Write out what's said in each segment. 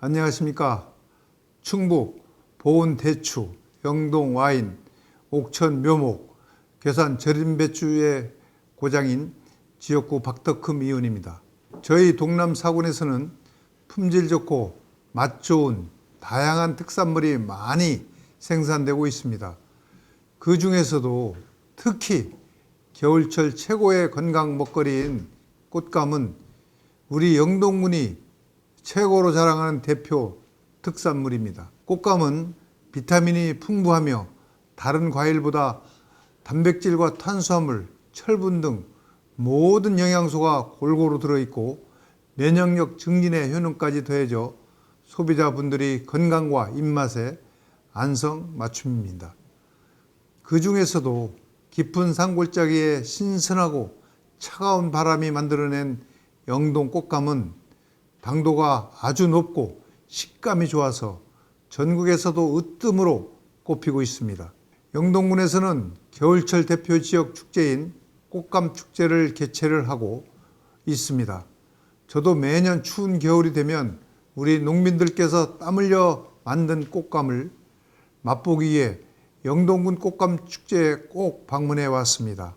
안녕하십니까. 충북 보은 대추, 영동 와인, 옥천 묘목, 괴산 절임 배추의 고장인 지역구 박덕흠 의원입니다. 저희 동남 사군에서는 품질 좋고 맛 좋은 다양한 특산물이 많이 생산되고 있습니다. 그 중에서도 특히 겨울철 최고의 건강 먹거리인 꽃감은 우리 영동군이 최고로 자랑하는 대표 특산물입니다. 꽃감은 비타민이 풍부하며 다른 과일보다 단백질과 탄수화물, 철분 등 모든 영양소가 골고루 들어있고 면역력 증진의 효능까지 더해져 소비자분들이 건강과 입맛에 안성 맞춤입니다. 그 중에서도 깊은 산골짜기에 신선하고 차가운 바람이 만들어낸 영동 꽃감은 당도가 아주 높고 식감이 좋아서 전국에서도 으뜸으로 꼽히고 있습니다. 영동군에서는 겨울철 대표 지역 축제인 꽃감 축제를 개최를 하고 있습니다. 저도 매년 추운 겨울이 되면 우리 농민들께서 땀 흘려 만든 꽃감을 맛보기 위해 영동군 꽃감 축제에 꼭 방문해 왔습니다.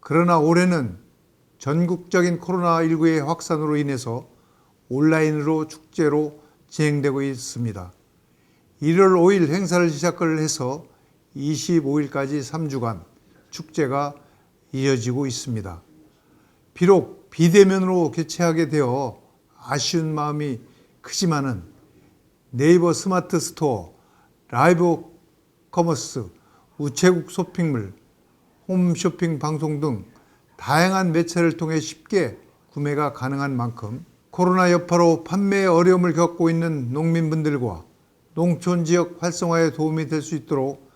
그러나 올해는 전국적인 코로나19의 확산으로 인해서 온라인으로 축제로 진행되고 있습니다. 1월 5일 행사를 시작을 해서 25일까지 3주간 축제가 이어지고 있습니다. 비록 비대면으로 개최하게 되어 아쉬운 마음이 크지만은 네이버 스마트 스토어, 라이브 커머스, 우체국 쇼핑몰, 홈쇼핑 방송 등 다양한 매체를 통해 쉽게 구매가 가능한 만큼 코로나 여파로 판매에 어려움을 겪고 있는 농민분들과 농촌 지역 활성화에 도움이 될 수 있도록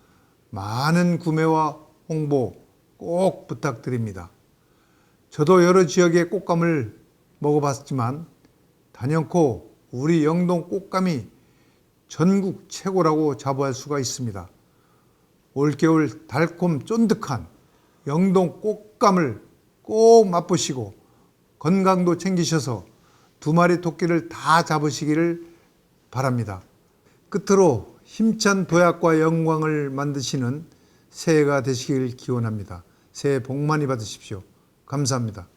많은 구매와 홍보 꼭 부탁드립니다. 저도 여러 지역의 꽃감을 먹어봤지만 단연코 우리 영동 꽃감이 전국 최고라고 자부할 수가 있습니다. 올겨울 달콤 쫀득한 영동 꽃감을 꼭 맛보시고 건강도 챙기셔서 두 마리 토끼를 다 잡으시기를 바랍니다. 끝으로 힘찬 도약과 영광을 만드시는 새해가 되시길 기원합니다. 새해 복 많이 받으십시오. 감사합니다.